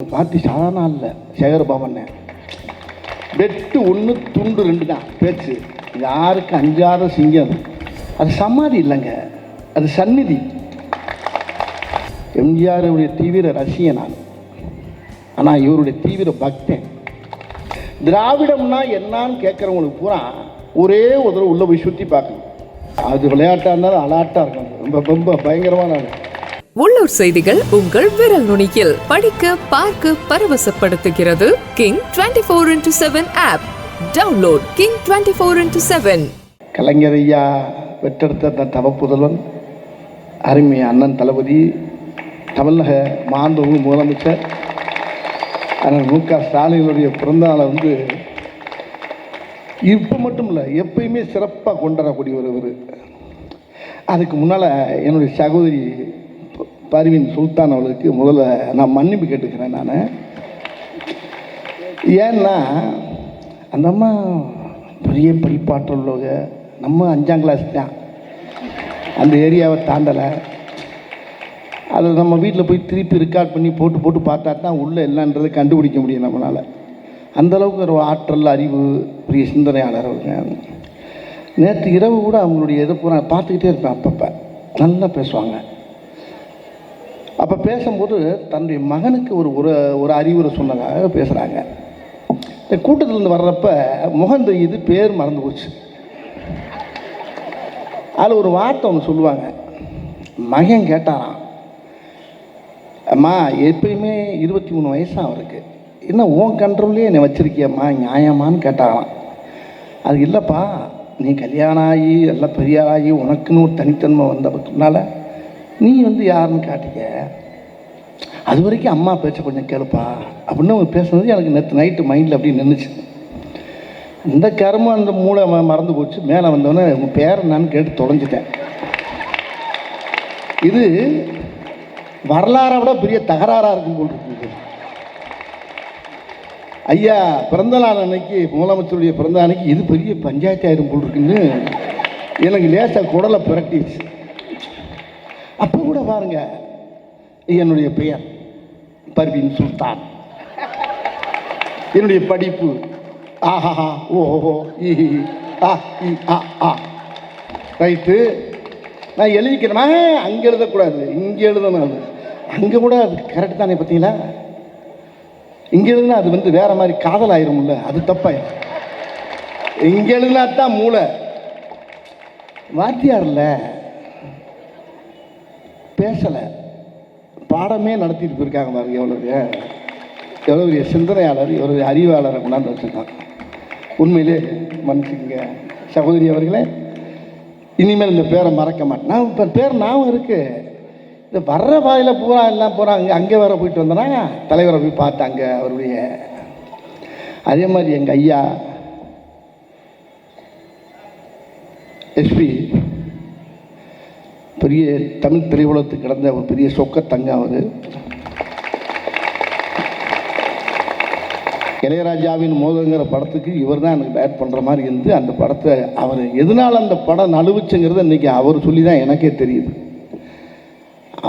Party சாதாரண இல்லை சேகர்பாபன் வெட்டு ஒன்று துண்டு ரெண்டு தான் பேச்சு யாருக்கு அஞ்சாத சிங்கம்? அது. சமாதி இல்லைங்க. அது சந்நிதி. எம்ஜிஆருடைய தீவிர ரசிகன் நான். ஆனால் இவருடைய தீவிர பக்தன். திராவிடம்னா என்னான்னு கேட்குறவங்களுக்கு பூரா ஒரே ஒரு தடவை உள்ளே போய் சுற்றி பார்க்கணும். அது விளையாட்டாக இருந்தாலும் அலாட்டாக இருக்கும் ரொம்ப ரொம்ப பயங்கரமான உள்ளூர் செய்திகள் உங்கள் விரல் நுனியில். படிக்க பார்க்க பரவசப்படுத்துகிறது king twenty four into seven app download king twenty four into seven Kalaignar ஐயா பெற்றெடுத்த அந்த தவப்புதல்வன் அருமை அண்ணன் தளபதி தமிழக மாண்புமிகு முதலமைச்சர் அண்ணன் மு க ஸ்டாலினுடைய பிறந்தநாளை வந்து இப்போ மட்டும் இல்லை எப்பயுமே சிறப்பாக கொண்டாடக்கூடிய ஒரு அதுக்கு முன்னால் என்னுடைய சகோதரி பர்வீன் சுல்தான் அவர்களுக்கு முதல்ல நான் மன்னிப்பு கேட்டுக்கிறேன் நான். ஏன்னா அந்த அம்மா பெரிய படிப்பாற்றல் உள்ளவங்க நம்ம அஞ்சாம் கிளாஸ் தான். அந்த ஏரியாவை தாண்டலை. அதில் நம்ம வீட்டில் போய் திருப்பி ரெக்கார்ட் பண்ணி போட்டு போட்டு பார்த்தா தான் உள்ளே என்னன்றதை கண்டுபிடிக்க முடியும் நம்மளால். அந்த அளவுக்கு ஒரு ஆற்றல் அறிவு பெரிய சிந்தனையாளர் அவங்க. நேற்று இரவு கூட அவங்களுடைய இதை பூரா பார்த்துக்கிட்டே இருப்பேன் அப்பப்போ. நல்லா பேசுவாங்க. அப்போ பேசும்போது தன்னுடைய மகனுக்கு ஒரு ஒரு ஒரு அறிவுரை சொன்னதாக பேசுகிறாங்க இந்த கூட்டத்திலேருந்து வர்றப்ப முகம் தெரியுது பேர் மறந்து போச்சு. அதில் ஒரு வார்த்தை ஒன்று சொல்லுவாங்க. மகன் கேட்டாராம் அம்மா எப்பயுமே இருபத்தி மூணு வயசாக அவருக்கு. என்ன உன் கண்ட்ரோல்லே என்னை வச்சிருக்கியம்மா நியாயமான்னு கேட்டாராம். அது இல்லைப்பா நீ கல்யாணம் ஆகி எல்லாம் பெரியாராகி உனக்குன்னு ஒரு தனித்தன்மை வந்ததுனால நீ வந்து யாருன்னு காட்டிக்க. அது வரைக்கும் அம்மா பேச்ச கொஞ்சம் கேளுப்பா. அப்படின்னு அவங்க பேசுனது எனக்கு நேற்று நைட்டு மைண்டில் அப்படி நின்றுச்சு இந்த கருமம் அந்த மூளை ம- மறந்து போச்சு. மேலே வந்தோடனே உங்கள் பேர் என்னன்னு கேட்டு தொலைஞ்சிட்டேன். இது வரலாறை விட பெரிய தகராறாக இருக்கும் போல் இருக்குது ஐயா பிறந்த நாள் அன்னைக்கு முதலமைச்சருடைய பிறந்த அன்னைக்கு இது பெரிய பஞ்சாயத்து ஆயிரும் போல் இருக்குன்னு எனக்கு லேசாக குடலை பிரட்டிச்சு அப்போ கூட பாருங்க என்னுடைய பெயர் பர்வீன் சுல்தான். என்னுடைய படிப்பு ஆஹாஹா ஓஹோ ஆ இ ஆ ஆ. ரைட்டு? நான் எழுதிக்கிறேன் அங்கே எழுதக்கூடாது. இங்கே எழுதணும் அது. அங்கே கூட அது கரெக்ட் தானே பார்த்தீங்களா? இங்கே எழுதுனா அது வந்து வேற மாதிரி காதல் ஆயிரும்ல அது தப்பாயிரும் இங்கே எழுதுனா தான் மூளை. வாத்தியார் இல்லை. பேசலை. பாடமே நடத்திட்டு போயிருக்காங்க பாருங்க எவ்வளோ எவ்வளோ பெரிய சிந்தனையாளர் எவ்வளோ அறிவாளரை கொண்டாந்து வச்சுருக்காங்க உண்மையிலே மனுஷங்க சகோதரி அவர்களே இனிமேல் இந்த பேரை மறக்க மாட்டேன். நான் இப்போ பேர் ஞாபகம் இருக்குது இந்த வர்ற பாதையில் பூரா எல்லாம் போகிறாங்க அங்கே வேற போயிட்டு வந்தேன்னா தலைவரை போய் பார்த்தாங்க அவருடைய. அதே மாதிரி எங்கள் ஐயா எஸ்பி பெரிய தமிழ் திரையுலகத்துக்கு கிடந்த ஒரு பெரிய சொக்க தங்க அவர். இளையராஜாவின் மோதங்கிற படத்துக்கு இவர் தான் எனக்கு டயட் பண்ணுற மாதிரி இருந்து அந்த படத்தை அவர் எதனால் அந்த படம் நழுவுச்சுங்கிறத இன்றைக்கி அவர் சொல்லி தான் எனக்கே தெரியுது.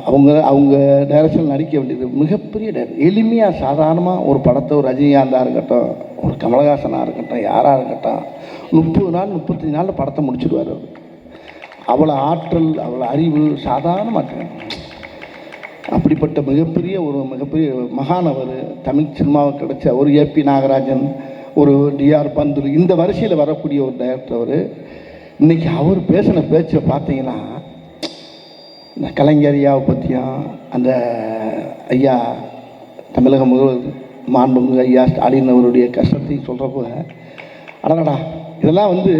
அவங்க அவங்க டைரக்ஷன் நடிக்க வேண்டியது மிகப்பெரிய டைரக்ட் எளிமையாக சாதாரணமாக ஒரு படத்தை ஒரு ரஜினிகாந்தாக இருக்கட்டும் ஒரு கமலஹாசனாக இருக்கட்டும் யாராக இருக்கட்டும் முப்பது நாள் முப்பத்தஞ்சு நாளில் படத்தை முடிச்சிடுவார் அவர். அவ்வளோ ஆற்றல் அவ்வளோ அறிவு சாதாரணமாக அப்படிப்பட்ட மிகப்பெரிய ஒரு மிகப்பெரிய மகானவர் தமிழ் சினிமாவுக்கு கிடைச்ச ஒரு ஏபி நாகராஜன் ஒரு டிஆர் பந்துலு இந்த வரிசையில் வரக்கூடிய ஒரு டைரக்டர் அவர் இன்றைக்கி அவர் பேசின பேச்சை பார்த்தீங்கன்னா இந்த கலைஞர் ஐயாவை பற்றியும் அந்த ஐயா தமிழக முதல்வர் மாண்புமிகு ஐயா ஸ்டாலின் அவருடைய கஷ்டத்தையும் சொல்கிறப்போ அடடா இதெல்லாம் வந்து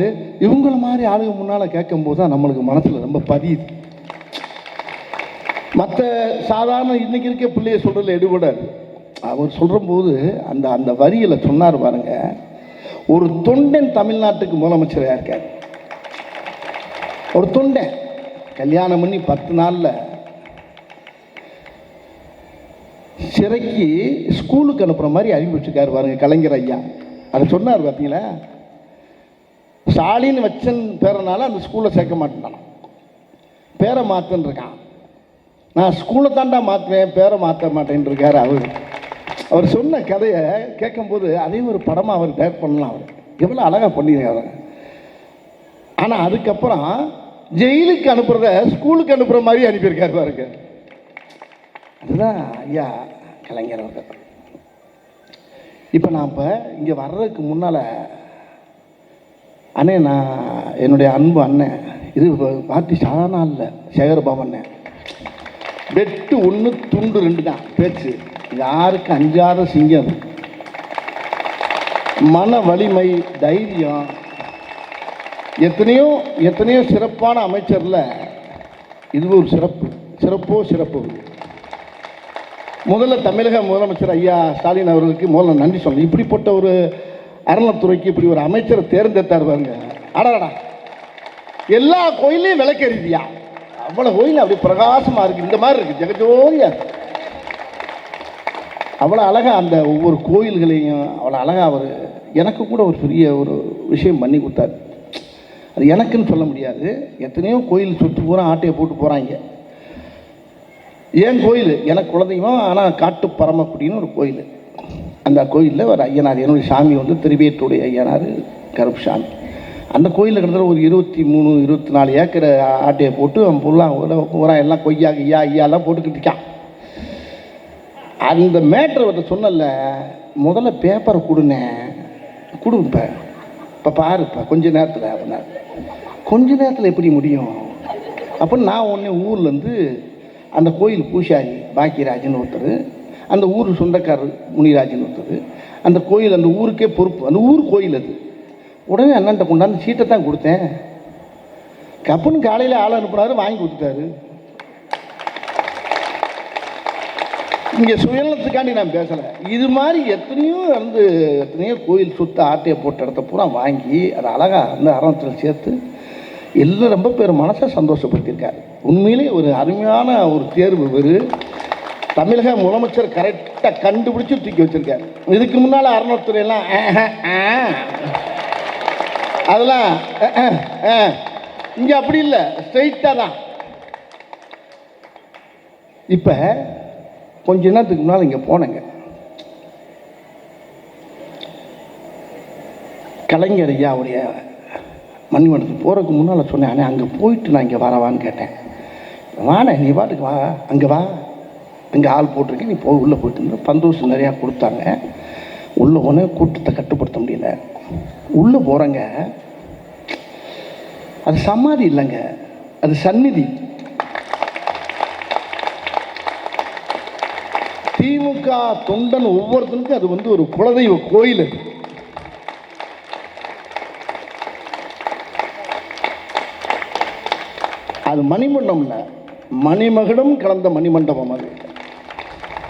இவங்கள மாதிரி ஆளுங்க முன்னால் கேட்கும்போது தான் நம்மளுக்கு மனசில் ரொம்ப பதியுது. மற்ற சாதாரண இன்னைக்கு இருக்க பிள்ளைய சொல்கிறதுல எடுபடாது. அவர் சொல்கிறபோது அந்த அந்த வரியில் சொன்னார் பாருங்க ஒரு தொண்டன் தமிழ்நாட்டுக்கு முதலமைச்சராக இருக்கார். ஒரு தொண்டன். கல்யாணம் பண்ணி பத்து நாளில் சிறைக்கு ஸ்கூலுக்கு அனுப்புகிற மாதிரி அறிவிச்சிருக்காரு பாருங்க கலைஞர் ஐயா. அதை சொன்னார் பார்த்தீங்களா ஸ்டாலின் வச்சன் பேரனால அந்த ஸ்கூலில் சேர்க்க மாட்டேன் பேரை மாற்றுன்னு இருக்கான். நான் ஸ்கூலை தாண்டா மாற்றுவேன் பேரை மாற்ற மாட்டேன்னு இருக்கார் அவர். அவர் சொன்ன கதையை கேட்கும்போது அதே ஒரு படமாக அவர் டேக் பண்ணலாம் அவர். எவ்வளோ அழகாக பண்ணியிருக்காரு ஆனால் அதுக்கப்புறம் ஜெயிலுக்கு அனுப்புகிறத ஸ்கூலுக்கு அனுப்புகிற மாதிரி அனுப்பியிருக்காரு பாருங்க. அதுதான் ஐயா கலைஞர் அவர்கள். இப்போ நான் இப்போ இங்கே வர்றதுக்கு முன்னால் அண்ணே நான் என்னுடைய அன்பு அண்ணன் இது பார்ட்டி சாதாரண இல்லை சேகர்பாபு அண்ணன் வெட்டு ஒன்று துண்டு ரெண்டு தான் பேச்சு. யாருக்கு அஞ்சாத சிங்கம் அது. மன வலிமை தைரியம். எத்தனையோ எத்தனையோ சிறப்பான அமைச்சரில் இது ஒரு சிறப்பு. சிறப்போ சிறப்பு. முதல்ல தமிழக முதலமைச்சர் ஐயா ஸ்டாலின் அவர்களுக்கு முதல்ல நன்றி சொல்லணும். இப்படிப்பட்ட ஒரு அறநிலத்துறைக்கு இப்படி ஒரு அமைச்சரை தேர்ந்தெடுத்தார் பாருங்க. அடடா எல்லா கோயிலையும் விளக்கெறிதியா அவ்வளோ கோயில் அப்படி பிரகாசமாக இருக்குது இந்த மாதிரி இருக்குது ஜெகஜோதியா அவ்வளோ அழகாக அந்த ஒவ்வொரு கோயில்களையும் அவ்வளோ அழகாக அவர் எனக்கு கூட ஒரு பெரிய ஒரு விஷயம் பண்ணி கொடுத்தாரு. அது எனக்குன்னு சொல்ல முடியாது. எத்தனையோ கோயில் சுற்று பூரா ஆட்டையை போட்டு போகிறாங்க ஏன் கோயில்? எனக்கு குலதெய்வம் ஆனால் காட்டு பரமக்குடின்னு ஒரு கோயில். அந்த கோயிலில் ஒரு ஐயனார் என்னுடைய சாமி வந்து திருவேற்றுடைய ஐயனார் கருப்புசாமி. அந்த கோயிலில் கிட்டத்தட்ட ஒரு இருபத்தி மூணு இருபத்தி நாலு ஏக்கர் ஆட்டையை போட்டு அவன் புல்லாம் உரம் எல்லாம் கொய்யா ஐயா ஐயாலாம் போட்டுக்கிட்டு இருக்கான். அந்த மேட்ரு அவர்கிட்ட சொன்னல முதல்ல பேப்பரை கொடுனேன் கொடுப்ப. இப்போ பாருப்பா கொஞ்ச நேரத்தில் அப்படின்னா கொஞ்ச நேரத்தில் எப்படி முடியும்? அப்போ நான் உடனே ஊர்லேருந்து அந்த கோயில் பூசாரி பாக்கியராஜன் ஒருத்தர் அந்த ஊர் சொந்தக்காரர் முனிராஜன் ஒருத்தர். அந்த கோயில் அந்த ஊருக்கே பொறுப்பு. அந்த ஊர் கோயில் அது. உடனே அண்ணன்ட்ட கொண்டாந்து சீட்டை தான் கொடுத்தேன். கப்புன்னு காலையில் ஆள் அனுப்புனாரு வாங்கி கொடுத்துட்டாரு. இங்கே சுயநலத்துக்காண்டி நான் பேசலை. இது மாதிரி எத்தனையோ வந்து எத்தனையோ கோயில் சுத்த ஆட்டையை போட்ட இடத்த பூரா வாங்கி அதை அழகாக அந்த அரணத்தில் சேர்த்து எல்லாம் ரொம்ப பேர் மனசை சந்தோஷப்படுத்தியிருக்காரு. உண்மையிலே ஒரு அருமையான ஒரு தேர்வு இவர். தமிழக முதலமைச்சர் கரெக்டாக கண்டுபிடிச்சு தூக்கி வச்சிருக்காரு. இதுக்கு முன்னால் அறநிலைத்துறையெல்லாம் அதெல்லாம் இங்கே அப்படி இல்லை ஸ்ட்ரைட்டாக தான். இப்போ கொஞ்ச நேரத்துக்கு முன்னால் இங்கே போனேங்க. கலைஞர் ஐயாவுடைய மணிமண்டத்துக்கு போகிறதுக்கு முன்னால் சொன்னேன் அண்ணே அங்கே போயிட்டு நான் இங்கே வரவான்னு கேட்டேன். வாண்ணே நீ பாட்டுக்கு வா அங்கே வா. இங்கே ஆள் போட்டிருக்கேன். நீ போய் உள்ளே போயிட்டு இருந்த நிறையா கொடுத்தாங்க. உள்ளே போனே கூட்டத்தை கட்டுப்படுத்த முடியல. உள்ளே போகிறேங்க அது சமாதி இல்லைங்க. அது சந்நிதி. திமுக தொண்டன் ஒவ்வொருத்தனுக்கும் அது வந்து ஒரு குலதெய்வ கோயில் அது. அது மணிமண்டபம் மணிமகுடம் கலந்த மணிமண்டபம் அது.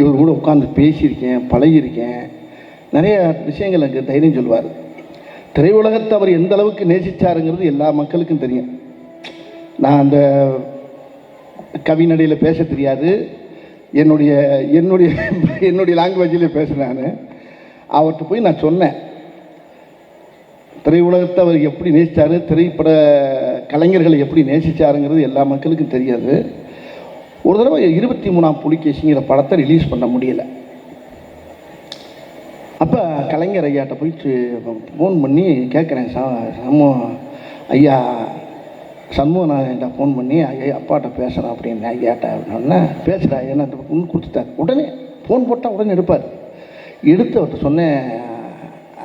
இவர் கூட உட்காந்து பேசியிருக்கேன் பழகியிருக்கேன். நிறைய விஷயங்கள் எனக்கு தைரியம் சொல்லுவார் திரையுலகத்தை அவர் எந்த அளவுக்கு நேசிச்சாருங்கிறது எல்லா மக்களுக்கும் தெரியும். நான் அந்த கவிநடையில் பேச தெரியாது. என்னுடைய என்னுடைய என்னுடைய லாங்குவேஜில் பேசுகிறேன் நான். அவர்கிட்ட போய் நான் சொன்னேன். திரையுலகத்தை அவர் எப்படி நேசித்தார் திரைப்பட கலைஞர்களை எப்படி நேசிச்சாருங்கிறது எல்லா மக்களுக்கும் தெரியாது. ஒரு தடவை இருபத்தி மூணாம் புலிகேசிங்கிற படத்தை ரிலீஸ் பண்ண முடியலை. அப்போ கலைஞர் ஐயாட்ட போயிட்டு ஃபோன் பண்ணி கேட்குறேன் ச சமூக ஐயா சண்முகநாதன்ட்ட ஃபோன் பண்ணி ஐயா அப்பாட்ட பேசுகிறேன் அப்படின்னு ஐயாட்ட அப்படின்னா பேசுகிறா என்ன ஒன்று கொடுத்துட்டார். உடனே ஃபோன் போட்டால் உடனே எடுப்பார். எடுத்து அவர்கிட்ட சொன்னேன்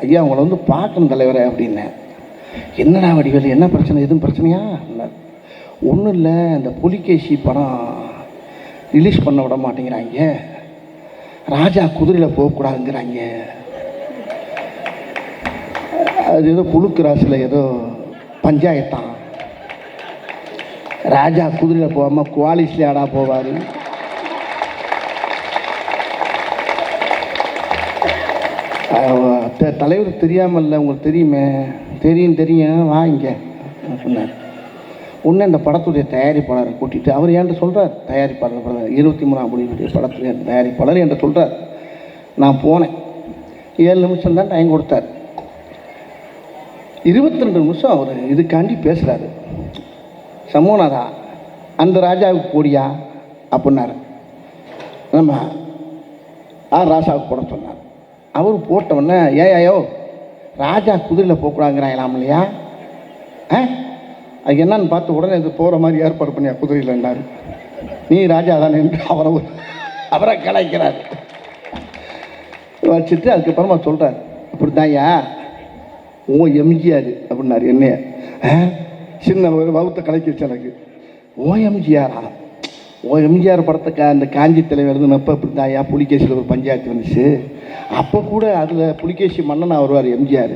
ஐயா உங்களை வந்து பார்க்கணும் தலைவரே அப்படின்னேன் என்னடா வடிவேலு என்ன பிரச்சனை எதுவும் பிரச்சனையா? ஒன்றும் இல்லை இந்த புலிகேசி படம் ரிலீஸ் பண்ண விட மாட்டேங்கிறாங்க. ராஜா குதிரையில் போகக்கூடாதுங்கிறாங்க. அது ஏதோ புழுக்கு ராசியில் ஏதோ பஞ்சாயத்தான். ராஜா குதிரையில் போகாமல் குவாலிஸ்ல ஆடா போவார்? த- தலைவர் தெரியாமல்ல உங்களுக்கு தெரியுமே? தெரியும் தெரியும். வாங்க இங்கே. சொன்னார்? உன்னை இந்த படத்துடைய தயாரிப்பாளரை கூட்டிட்டு அவர் என்கிட்ட சொல்கிறார் தயாரிப்பாளர் படம் இருபத்தி மூணாம் முடிவுடைய படத்துடைய தயாரிப்பாளர் என்கிட்ட சொல்கிறார் நான் போனேன். ஏழு நிமிஷம் தான் டைம் கொடுத்தார். இருபத்தி ரெண்டு நிமிஷம் அவர் இதுக்காண்டி பேசுகிறாரு சமோனாதா அந்த ராஜாவுக்கு போடியா? அப்படின்னாரு. நம்ம ஆ ராசாவுக்கு போட சொன்னார். அவர் போட்டவுடனே ஏயாயோ ராஜா குதிரையில் போகக்கூடாங்கிறாங்களாம் இல்லையா? ஆ? அது என்னன்னு பார்த்து உடனே இது போகிற மாதிரி ஏற்பாடு பண்ணியா குதிரையில்னாரு நீ ராஜா தானே என்று அவரை அவரை கலாய்க்கிறார். வச்சுட்டு அதுக்கப்புறமா சொல்கிறார் அப்படி தாயா ஓ எம்ஜிஆர் அப்படின்னாரு என்னைய. சின்ன ஒரு வகுத்த கலைக்கிச்சு எனக்கு. ஓ எம்ஜிஆரா ஓ எம்ஜிஆர் படத்துக்கு அந்த காஞ்சி தலைவர் இருந்தப்போ இப்படி தாயா புலிகேசியில் ஒரு பஞ்சாயத்து வந்துச்சு. அப்போ கூட அதில் புலிகேசி மன்னன் வருவார் எம்ஜிஆர்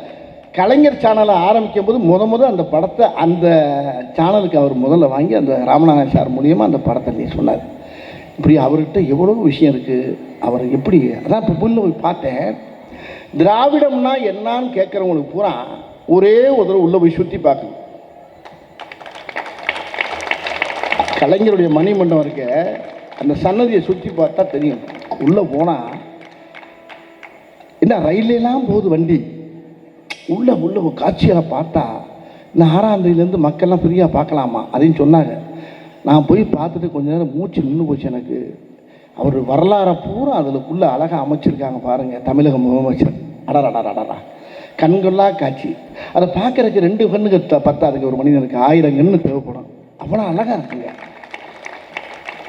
கலைஞர் சேனலை ஆரம்பிக்கும் போது முத முத அந்த படத்தை அந்த சேனலுக்கு அவர் முதல்ல வாங்கி அந்த ராமநாதன் சார் மூலியமாக அந்த படத்தை நீ சொன்னார். இப்படி அவர்கிட்ட எவ்வளோ விஷயம் இருக்குது அவர் எப்படி அதான் இப்போ புல்ல போய் பார்த்தேன். திராவிடம்னா என்னான்னு கேட்குறவங்களுக்கு பூரா ஒரே ஒரு தடவை உள்ளே போய் சுற்றி பார்க்கணும். கலைஞருடைய மணிமண்டபம் இருக்க அந்த சன்னதியை சுற்றி பார்த்தா தெரியும். உள்ளே போனால் என்ன ரயிலெல்லாம் போகுது வண்டி? உள்ள உள்ள காட்சியாக பார்த்தா இந்த ஆறாந்தேதியிலேருந்து மக்கள்லாம் ஃப்ரீயாக பார்க்கலாமா அப்படின்னு சொன்னாங்க. நான் போய் பார்த்துட்டு கொஞ்ச நேரம் மூச்சு நின்று போச்சு எனக்கு. அவர் வரலாறை பூரா அதுக்குள்ளே அழகாக அமைச்சிருக்காங்க பாருங்கள் தமிழக முதலமைச்சர். அடரா கண்கொள்ளா காட்சி. அதை பார்க்குறதுக்கு ரெண்டு கண்ணுக்கு த- பத்தாதுக்கு ஒரு மனிதனுக்கு. ஆயிரம் கண்ணு தேவைப்படும். அவ்வளோ அழகாக இருக்குங்க.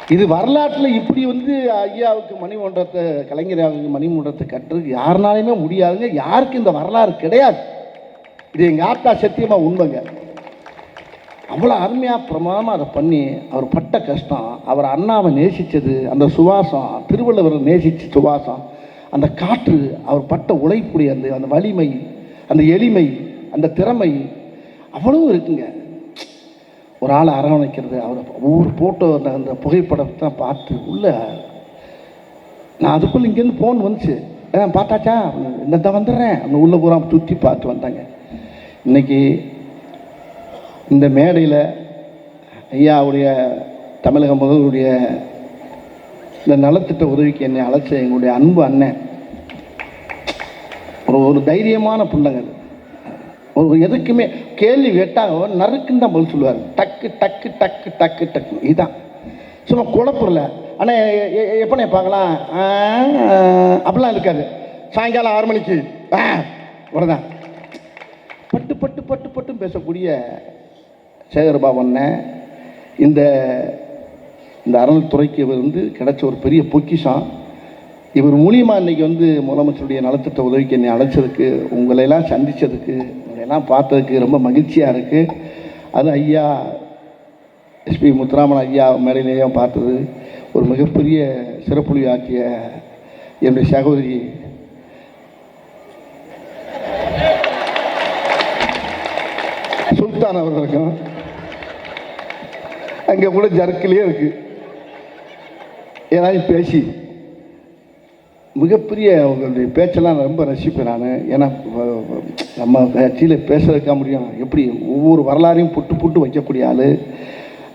இது வரலாற்றில் இப்படி வந்து ஐயாவுக்கு மணிமண்டபத்தை கலைஞராவுக்கு மணிமன்றத்தை கட்டுறதுக்கு யாருனாலையுமே முடியாதுங்க. யாருக்கு இந்த வரலாறு கிடையாது. இது எங்கள் ஆத்தா சத்தியமாக உண்மைங்க. அவ்வளோ அருமையாக பிரமாதமாக அதை பண்ணி அவர் பட்ட கஷ்டம் அவர் அண்ணாவை நேசித்தது அந்த சுவாசம் திருவள்ளுவர் நேசித்த சுவாசம் அந்த காற்று அவர் பட்ட உழைப்புடைய அந்த அந்த வலிமை அந்த எளிமை அந்த திறமை அவ்வளோ இருக்குங்க. ஒரு ஆளை அரவணைக்கிறது அவர் ஒவ்வொரு ஃபோட்டோ அந்த அந்த புகைப்படத்தை பார்த்து உள்ள நான் அதுக்குள்ளே இங்கேருந்து ஃபோன் வந்துச்சு. ஏன் பார்த்தாச்சா? இந்த தான் வந்துடுறேன்? அந்த உள்ளே பூரா சுற்றி பார்த்து வந்தாங்க. இன்னைக்கு இந்த மேடையில் ஐயாவுடைய தமிழக முதல்வருடைய இந்த நலத்திட்ட உதவிக்கு என்னை அழைச்ச எங்களுடைய அன்பு அண்ணன். ஒரு ஒரு தைரியமான பிள்ளைங்க ஒரு எதுக்குமே கேள்வி கேட்டால் நறுக்குன்னு தான் பதில் சொல்லுவார். டக்கு டக்கு டக்கு டக்கு டக்கு இதுதான் சும்மா குழப்பல ஆனால் எப்பண்ணே பார்க்கலாம்? அப்படிலாம் இருக்காது. சாயங்காலம் ஆறு மணிக்கு. ஆ பட்டு பட்டு பட்டு பட்டும் பேசக்கூடிய சேகர்பாபண்ண இந்த இந்த அறநிலைத்துறைக்கு இவர் வந்து கிடைச்ச ஒரு பெரிய பொக்கிஷம். இவர் மூலியமாக இன்றைக்கி வந்து முதலமைச்சருடைய நலத்திட்ட உதவிக்கு என்னை அழைச்சதுக்கு உங்களையெல்லாம் சந்தித்ததுக்கு உங்களையெல்லாம் பார்த்ததுக்கு ரொம்ப மகிழ்ச்சியாக இருக்குது அது ஐயா எஸ்பி முத்துராமன் ஐயா மேடையிலேயும் பார்த்தது. ஒரு மிகப்பெரிய சிறப்புலி ஆக்கிய என்னுடைய சகோதரி சுல்தான் அவர்களுக்கும் அங்கே கூட ஜர்க்கிலே இருக்கு. ஏதாவது பேசி. மிகப்பெரிய அவங்களுடைய பேச்செல்லாம் நான் ரொம்ப ரசிப்பேன் நான். ஏன்னா நம்ம கட்சியில் பேசுறதுக்கா முடியும். எப்படி ஒவ்வொரு வரலாறையும் புட்டு புட்டு வைக்கக்கூடிய ஆள்.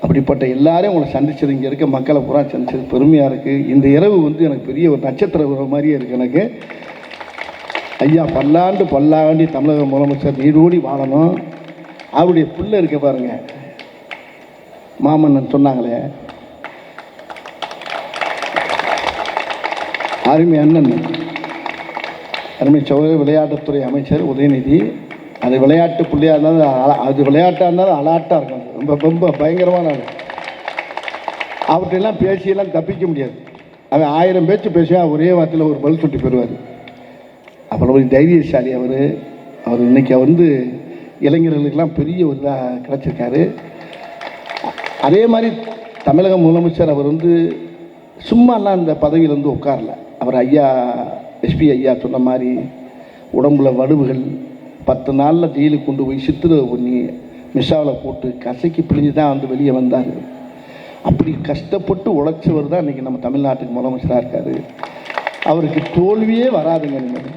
அப்படிப்பட்ட எல்லாரையும் உங்களை சந்திச்சது இங்கே இருக்க மக்களை பூரா சந்திச்சது பெருமையாக இருக்குது இந்த இரவு வந்து எனக்கு பெரிய ஒரு நட்சத்திர உறவு மாதிரியே இருக்குது எனக்கு. ஐயா பல்லாண்டு பல்லாண்டு தமிழக முதலமைச்சர் நீடோடி வாழணும். அவருடைய பிள்ளை இருக்க பாருங்க. மாமன்னன் சொன்னாங்களே. அருமை அண்ணன். அருமை சௌதரி விளையாட்டுத்துறை அமைச்சர் உதயநிதி. அது விளையாட்டு பிள்ளையாக இருந்தாலும் அது விளையாட்டாக இருந்தாலும் அலாட்டாக இருக்கும் ரொம்ப ரொம்ப பயங்கரமான ஆள் பேசியெல்லாம் தப்பிக்க முடியாது. அவன் ஆயிரம் பேச்சு பேசியா ஒரே வார்த்தையில் ஒரு பல் சுட்டி பெறுவார் அப்புறம் ஒரு தைரியசாலி அவர். அவர் இன்னைக்கு வந்து இளைஞர்களுக்கெல்லாம் பெரிய ஒரு இதாக கிடச்சிருக்காரு. அதே மாதிரி தமிழக முதலமைச்சர் அவர் வந்து சும்மாலாம் இந்த பதவியில் வந்து உட்காரல. அவர் ஐயா எஸ்பி ஐயா சொன்ன மாதிரி உடம்புல வடுவுகள் பத்து நாளில் ஜெயிலுக்கு கொண்டு போய் சித்திரவை பண்ணி மிஷாவில் போட்டு கசக்கி பிழிஞ்சு தான் வந்து வெளியே வந்தார். அப்படி கஷ்டப்பட்டு உழைச்சவர் தான் இன்றைக்கி நம்ம தமிழ்நாட்டுக்கு முதலமைச்சராக இருக்கார். அவருக்கு தோல்வியே வராதுங்க நீங்கள்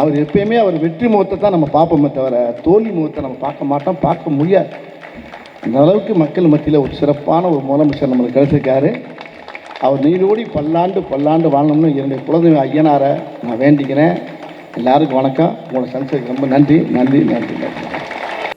அவர் எப்பயுமே அவர் வெற்றி முகத்தை தான் நம்ம பார்ப்போமே தவிர தோல்வி முகத்தை நம்ம பார்க்க மாட்டோம் பார்க்க முடியாது. அந்த அளவுக்கு மக்கள் மத்தியில் ஒரு சிறப்பான ஒரு முதலமைச்சர் நம்மளுக்கு கிடைச்சிருக்காரு. அவர் நீரோடி பல்லாண்டு பல்லாண்டு வாழணும்னு என்னுடைய குழந்தை ஐயனாரை நான் வேண்டிக்கிறேன். எல்லாருக்கும் வணக்கம். உங்களோட சன்சருக்கு ரொம்ப நன்றி நன்றி நன்றி நன்றி.